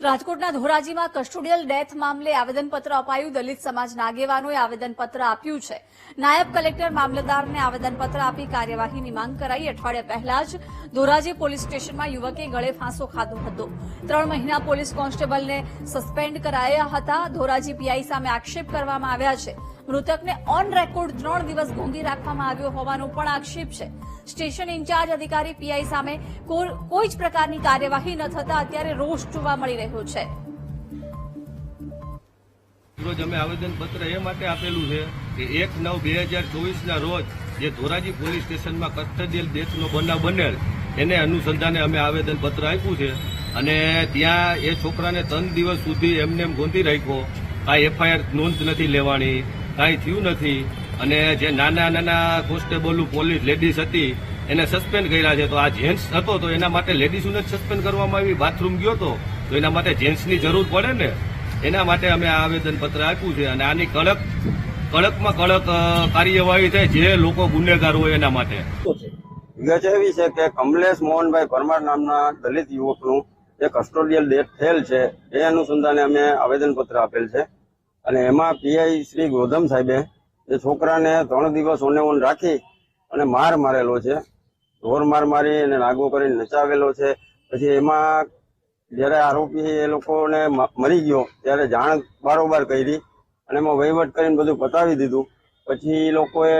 રાજકોટના ધોરાજીમાં custodial death મામલે આવેદનપત્ર અપાયું. દલિત સમાજના આગેવાનોએ આવેદનપત્ર આપ્યું છે. નાયબ કલેક્ટર મામલતદારને આવેદનપત્ર આપી કાર્યવાહીની માંગ કરાઈ. અઠવાડિયા પહેલા જ ધોરાજી પોલીસ સ્ટેશનમાં યુવકે ગળે ફાંસો ખાધો હતો. ત્રણ મહિના પોલીસ કોન્સ્ટેબલને સસ્પેન્ડ કરાયા હતા. ધોરાજી પીઆઈ સામે આક્ષેપ કરવામાં આવ્યા છે. મૃતકને ઓન રેકોર્ડ ત્રણ દિવસ ગોંધી રાખવામાં આવ્યો હોવાનો પણ આક્ષેપ છે. સ્ટેશન ઇન્ચાર્જ અધિકારી પીઆઈ સામે કોઈ જ પ્રકારની કાર્યવાહી ન થતા અત્યારે રોષ જોવા મળી રહ્યો છે. રોજ અમે આવેદનપત્ર એ માટે આપેલું છે કે એક નવ બે હજાર ચોવીસના રોજ જે ધોરાજી પોલીસ સ્ટેશનમાં કસ્ટડિયલ ડેથનો બનાવ બનેલ, એને અનુસંધાને અમે આવેદનપત્ર આપ્યું છે અને ત્યાં એ છોકરાને ત્રણ દિવસ સુધી એમને એમ ગોંધી રાખ્યો કાંઈ એફઆઈઆર નોંધ નથી લેવાની. કાંઈ થયું નથી. અને જે નાના નાના કોન્સ્ટેબલ પોલીસ લેડીઝ હતી, એને સસ્પેન્ડ કર્યા છે. તો આ જેન્ટ્સ હતો, તો એના માટે લેડીઝોને જ સસ્પેન્ડ કરવામાં આવી. બાથરૂમ ગયો તો તો એના માટે જેન્ટ્સની જરૂર પડે ને? એના માટે અમે આ આવેદનપત્ર આપ્યું છે. અને આની કડક, કડકમાં કડક કાર્યવાહી થાય જે લોકો ગુનેગાર હોય એના માટે. વિગત એવી છે કે કમલેશ મોહનભાઈ પરમાર નામના દલિત યુવકનું જે કસ્ટોડિયલ ડેથ થયેલ છે. એ અનુસંધાને અમે આવેદનપત્ર આપેલ છે. અને એમાં પીઆઈ શ્રી ગોધમ સાહેબે એ છોકરાને ત્રણ દિવસ ઓને ઓન રાખી અને માર મારેલો છે. ઢોર માર મારી અને લાગુ કરીને નચાવેલો છે. પછી એમાં જ્યારે આરોપી એ લોકોને મરી ગયો ત્યારે જાણ બારોબાર કરી અને એમાં વહીવટ કરીને બધું પતાવી દીધું. પછી એ લોકોએ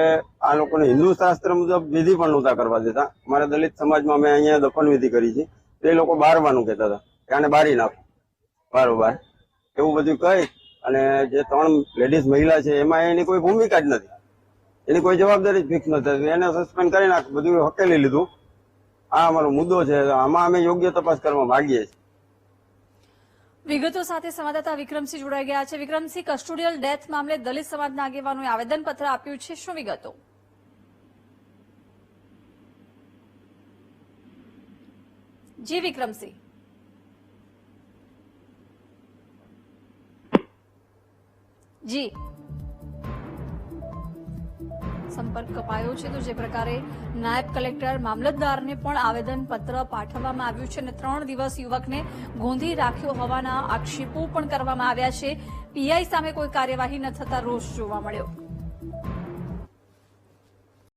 આ લોકોને હિન્દુ શાસ્ત્ર મુજબ વિધિ પણ નહોતા કરવા દેતા. અમારા દલિત સમાજમાં અમે અહીંયા દફન વિધિ કરી છે. તે લોકો બારવાનું કહેતા હતા કે આને બારી નાખો. બારોબાર. એવું બધું કહી અને જે ત્રણ લેડીઝ મહિલા છે, એમાં એની કોઈ ભૂમિકા જ નથી. એની કોઈ જવાબદારી જ ફિક્સ નથી. એને સસ્પેન્ડ કરી નાખ, બધું હકેલી લીધું. આ અમારો મુદ્દો છે. આમાં અમે યોગ્ય તપાસ કરવા માંગીએ છીએ. વિગતો સાથે સંવાદદાતા વિક્રમસિંહ જોડાઈ ગયા છે. વિક્રમસિંહ કસ્ટોડિયલ ડેથ મામલે દલિત સમાજના આગેવાનોએ આવેદનપત્ર આપ્યું છે. શું વિગતો? જી વિક્રમસિંહ. જી. સંપર્ક કપાયો છે તો જે પ્રકારે નાયબ કલેક્ટર મામલતદારને પણ આવેદનપત્ર પાઠવવામાં આવ્યું છે અને ત્રણ દિવસ યુવકને ગોંધી રાખ્યો હોવાના આક્ષેપો પણ કરવામાં આવ્યા છે. પીઆઈ સામે કોઈ કાર્યવાહી ન થતા રોષ જોવા મળ્યો.